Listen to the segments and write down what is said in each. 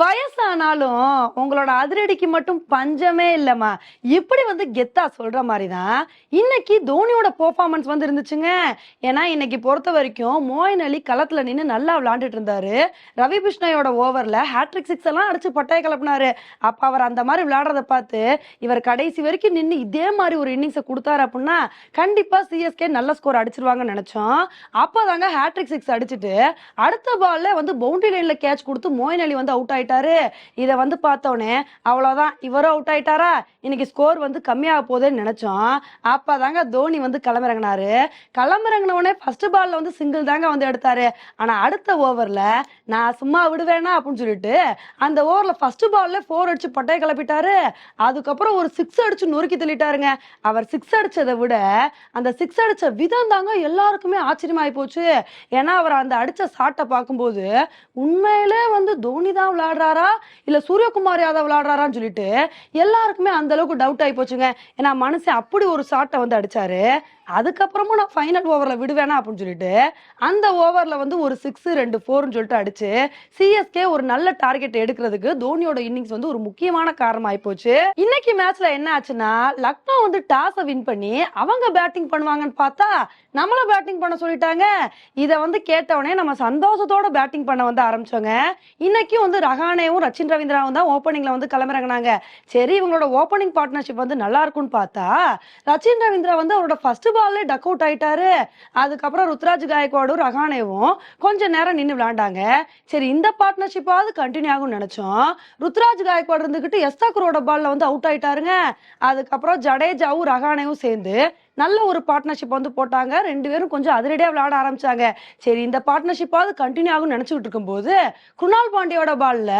வயசானாலும் உங்களோட அதிரடிக்கு மட்டும் பஞ்சமே இல்லம்மா. இப்படி வந்து கெத்தா சொல்ற மாதிரி தான் இன்னைக்கு தோனியோட பெர்ஃபார்மன்ஸ் வந்து இருந்துச்சுங்க. ஏன்னா இன்னைக்கு பொறுத்த வரைக்கும் மோயின் அலி களத்துல நின்று நல்லா விளாண்டுட்டு இருந்தாரு. ரவி கிருஷ்ணையோட ஓவர்ல ஹேட்ரிக் சிக்ஸ் எல்லாம் அடிச்சு பட்டைய கிளப்பினாரு அப்ப அவர் அந்த மாதிரி விளையாடுறத பார்த்து இவர் கடைசி வரைக்கும் நின்று இதே மாதிரி ஒரு இன்னிங்ஸை கொடுத்தாரு அப்படின்னா கண்டிப்பா சிஎஸ்கே நல்ல ஸ்கோர் அடிச்சிருவாங்கன்னு நினைச்சோம். அப்பதாங்க ஹேட்ரிக் சிக்ஸ் அடிச்சுட்டு அடுத்த பால்ல வந்து பவுண்டரி லைன்ல கேட்ச் கொடுத்து மோயின் அலி வந்து அவுட் ஆயிட்டாரு இதை வந்து பார்த்தோன்னே அவ்வளோதான் இவரும் அவுட் ஆயிட்டாரா? இன்னைக்கு ஸ்கோர் வந்து கம்மியாக போகுதுன்னு நினைச்சோம். அப்பதாங்க தோனி வந்து களமிறங்கினாரு. களமிறங்கினவுடனே ஃபர்ஸ்ட் பால்ல வந்து சிங்கிள் தாங்க வந்து எடுத்தாரு. ஆனா அடுத்த ஓவர்ல நான் சும்மா விடுவேனா அப்படின்னு சொல்லிட்டு அந்த ஓவர்ல ஃபர்ஸ்ட் பால்ல ஃபோர் அடிச்சு பட்டையை கிளப்பிட்டாரு. அதுக்கப்புறம் ஒரு சிக்ஸ் அடிச்சு நொறுக்கி தள்ளிட்டாருங்க. அவர் சிக்ஸ் அடிச்சதை விட அந்த சிக்ஸ் அடிச்ச விதம் தாங்க எல்லாருக்குமே ஆச்சரியமாயி போச்சு. ஏன்னா அவர் அந்த அடிச்ச சாட்டை பார்க்கும்போது உண்மையிலே வந்து தோனி தான் விளையாடுறாரா? இல்ல சூரியகுமார் யாதவ் விளையாடுறாரான்னு சொல்லிட்டு எல்லாருக்குமே அந்த அளவுக்கு டவுட் ஆகி போச்சுங்க. ஏன்னா மனுஷன் அப்படி ஒரு ஷாட்டை வந்து அடிச்சாரு. அதுக்கப்புறமும் நான் ஃபைனல் ஓவரில் விடுவேனா அப்படின்னு சொல்லிட்டு அந்த ஓவர்ல வந்து ஒரு சிக்ஸ் ரெண்டு ஃபோர்னு சொல்லிட்டு அடிச்சு சிஎஸ்கே ஒரு நல்ல டார்கெட் எடுக்கிறதுக்கு தோனியோட இன்னிங்ஸ் வந்து ஒரு முக்கியமான காரணம் ஆயிப்போச்சு இன்னைக்கு மேட்ச்ல என்ன ஆச்சுன்னா லக்னோ வந்து டாஸை வின் பண்ணி அவங்க பேட்டிங் பண்ணுவாங்கன்னு பார்த்தா நம்மள பேட்டிங் பண்ண சொல்லிட்டாங்க. இதை வந்து கேட்டவொடனே நம்ம சந்தோஷத்தோட பேட்டிங் பண்ண வந்து ஆரம்பிச்சோங்க. இன்னைக்கும் வந்து ரஹானேவும் ரச்சின் ரவீந்திராவும் தான் ஓப்பனிங்ல வந்து கிளம்புறாங்கனாங்க சரி இவங்களோட ஓப்பனிங் பார்ட்னர்ஷிப் வந்து நல்லா இருக்கும்னு பார்த்தா ரச்சின் ரவீந்திரா வந்து அவரோட ஃபர்ஸ்ட் பால்லே டக் அவுட் ஆயிட்டாரு. அதுக்கப்புறம் ருத்ராஜ் காயக்வாடும் ரஹானேவும் கொஞ்ச நேரம் நின்று விளையாண்டாங்க. சரி இந்த பார்ட்னர்ஷிப்பாவது கண்டினியூ ஆகும்னு நினைச்சோம். ருத்ராஜ் காயக்வாட் இருந்துகிட்டு எஸ்தாக்குரோட பால்ல வந்து அவுட் ஆயிட்டாருங்க. அதுக்கப்புறம் ஜடேஜாவும் ரஹானேவும் சேர்ந்து நல்ல ஒரு பார்ட்னர்ஷிப் வந்து போட்டாங்க. ரெண்டு பேரும் கொஞ்சம் அதிரடியாக விளையாட ஆரம்பிச்சாங்க. சரி இந்த பார்ட்னர்ஷிப்பாவது கண்டினியூ ஆகும் நினச்சிக்கிட்டு இருக்கும்போது குணால் பாண்டியோட பால்ல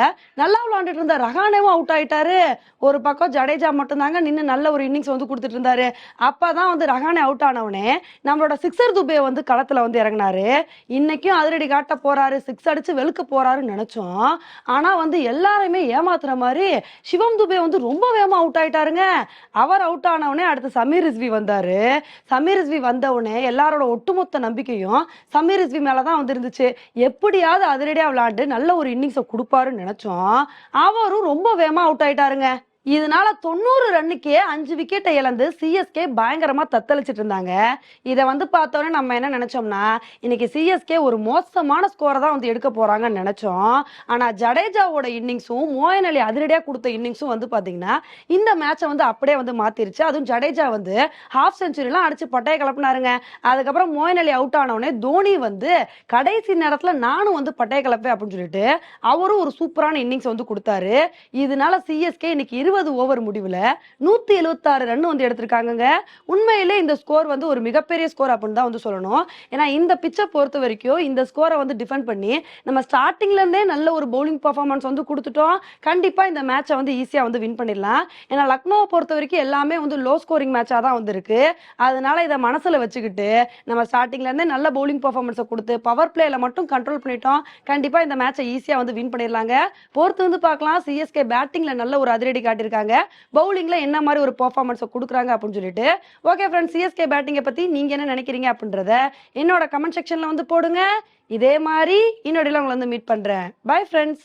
நல்லா விளையாண்டுட்டு இருந்த ரஹானேவும் அவுட் ஆயிட்டாரு. ஒரு பக்கம் ஜடேஜா மட்டும்தாங்க நின்று நல்ல ஒரு இன்னிங்ஸ் வந்து கொடுத்துட்டு இருந்தாரு. அப்பதான் வந்து ரஹானே அவுட் ஆனவனே நம்மளோட சிக்ஸர் துபே வந்து களத்துல வந்து இறங்கினாரு. இன்னைக்கும் அதிரடி காட்ட போறாரு சிக்ஸ் அடிச்சு வெளுக்க போறாருன்னு நினைச்சோம். ஆனா வந்து எல்லாருமே ஏமாத்துற மாதிரி சிவம் துபே வந்து ரொம்ப வேகமா அவுட் ஆயிட்டாருங்க. அவர் அவுட் ஆனவனே அடுத்து சமீர் ரிஸ்வி வந்தாரு. சமீர் ரிஸ்வி வந்த உடனே எல்லாரோட ஒட்டுமொத்த நம்பிக்கையும் சமீர் ரிஸ்வி மேலதான் வந்து இருந்துச்சு எப்படியாவது அதிரடியா விளையாண்டு நல்ல ஒரு இன்னிங்ஸை கொடுப்பாருன்னு நினைச்சோம். அவரும் ரொம்ப வேகமா அவுட் ஆயிட்டாருங்க. இதனால தொண்ணூறு ரன்னுக்கே அஞ்சு விக்கெட்டை இழந்து சிஎஸ்கே பயங்கரமா தத்தளிச்சிட்டு இருந்தாங்க. இதை வந்து பார்த்தோன்னே நம்ம என்ன நினைச்சோம்னா இன்னைக்கு சிஎஸ்கே ஒரு மோசமான ஸ்கோரை தான் வந்து எடுக்க போறாங்கன்னு நினைச்சோம். ஆனா ஜடேஜாவோட இன்னிங்ஸும் மோயன் அலி அதிரடியா கொடுத்த இன்னிங்ஸும் வந்து பாத்தீங்கன்னா இந்த மேட்சை வந்து அப்படியே வந்து மாத்திருச்சு. அதுவும் ஜடேஜா வந்து ஹாஃப் செஞ்சுரிலாம் அடிச்சு பட்டைய கிளப்பினாருங்க. அதுக்கப்புறம் மோயன் அலி அவுட் ஆனவுடனே தோனி வந்து கடைசி நேரத்துல நானும் வந்து பட்டைய கிளப்பேன் அப்படின்னு சொல்லிட்டு அவரும் ஒரு சூப்பரான இன்னிங்ஸ் வந்து கொடுத்தாரு. இதனால சிஎஸ்கே இன்னைக்கு இருபது ஓவர் முடிவுல நூத்தி எழுபத்தாறு ரன் வந்து எடுத்திருக்காங்கங்க. உண்மையிலே இந்த ஸ்கோர் வந்து ஒரு மிகப்பெரிய ஸ்கோர் அப்படின்னு தான் வந்து சொல்லணும். ஏன்னா இந்த பிச்சை பொறுத்த வரைக்கும் இந்த ஸ்கோரை வந்து டிஃபெண்ட் பண்ணி நம்ம ஸ்டார்டிங்ல இருந்தே நல்ல ஒரு பவுலிங் பர்ஃபார்மன்ஸ் வந்து கொடுத்துட்டோம். கண்டிப்பாக இந்த மேட்சை வந்து ஈஸியாக வந்து வின் பண்ணிடலாம். ஏன்னா லக்னோவை பொறுத்த வரைக்கும் எல்லாமே வந்து லோ ஸ்கோரிங் மேட்சாக தான் வந்துருக்கு. அதனால இதை மனசுல வச்சுக்கிட்டு நம்ம ஸ்டார்டிங்ல இருந்தே நல்ல பவுலிங் பர்ஃபார்மன்ஸை கொடுத்து பவர் பிளேயில் மட்டும் கண்ட்ரோல் பண்ணிட்டோம். கண்டிப்பா இந்த மேட்சை ஈஸியா வந்து வின் பண்ணிடலாங்க. பொறுத்து வந்து பார்க்கலாம். சிஎஸ்கே பேட்டிங்ல நல்ல ஒரு அதிரடி காட்டி பண்ணியிருக்காங்க பவுலிங்ல என்ன மாதிரி ஒரு பர்ஃபார்மன்ஸை கொடுக்குறாங்க அப்படின்னு சொல்லிட்டு ஓகே ஃப்ரெண்ட்ஸ் சிஎஸ்கே பேட்டிங்கை பத்தி நீங்க என்ன நினைக்கிறீங்க அப்படின்றத என்னோட கமெண்ட் செக்ஷன்ல வந்து போடுங்க. இதே மாதிரி இன்னொடையில் உங்களை வந்து மீட் பண்றேன். Bye friends